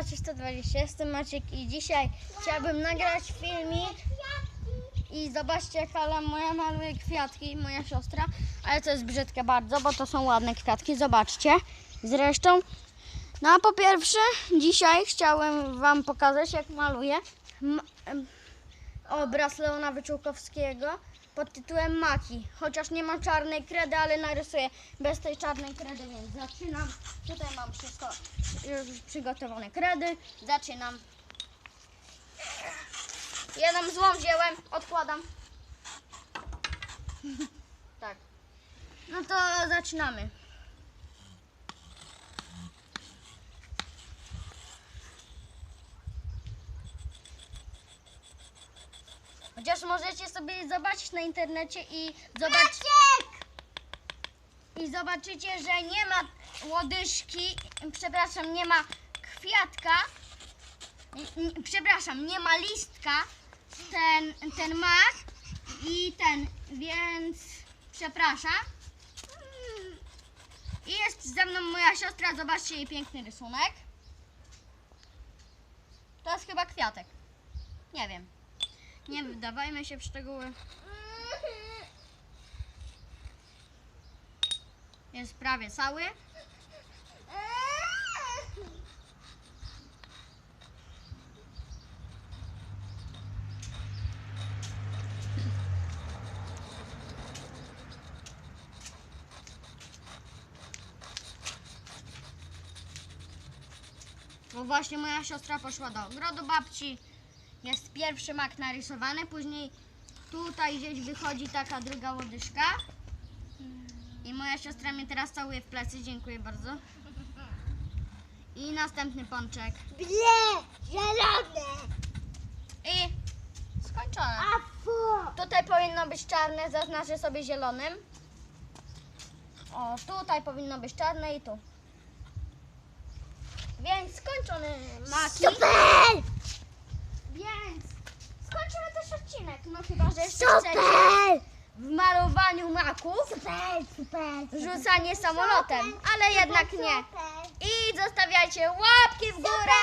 Maciek 120, jestem Maciek i dzisiaj chciałabym nagrać filmik. I zobaczcie jak Ala moja maluje kwiatki, moja siostra, ale to jest brzydkie bardzo, bo to są ładne kwiatki, zobaczcie. Zresztą, no a po pierwsze dzisiaj chciałem Wam pokazać jak maluję obraz Leona Wyczółkowskiego pod tytułem Maki, chociaż nie mam czarnej kredy, ale narysuję bez tej czarnej kredy, więc zaczynam. Tutaj mam wszystko już przygotowane kredy, zaczynam. Jedną złą wziąłem, odkładam. tak. No to zaczynamy. Chociaż możecie sobie zobaczyć na internecie i zobaczyć. I zobaczycie, że nie ma łodyżki, przepraszam, nie ma kwiatka, przepraszam, nie ma listka, ten, ten mak i ten, więc przepraszam. I jest ze mną moja siostra, zobaczcie jej piękny rysunek. To jest chyba kwiatek. Nie wiem. Nie wdawajmy się w szczegóły. Jest prawie cały. Bo właśnie moja siostra poszła do ogrodu babci. Jest pierwszy mak narysowany, później tutaj gdzieś wychodzi taka druga łodyżka. I moja siostra mnie teraz całuje w plecy, dziękuję bardzo. I następny pączek. Ble, zielone, I skończone. a fu. Tutaj powinno być czarne, zaznaczę sobie zielonym. O, tutaj powinno być czarne i tu. Więc skończony maki. Super, Więc skończymy też odcinek. No chyba, że jeszcze super, w malowaniu maków? Super, super. rzucanie samolotem, ale jednak nie. I zostawiajcie łapki w górę,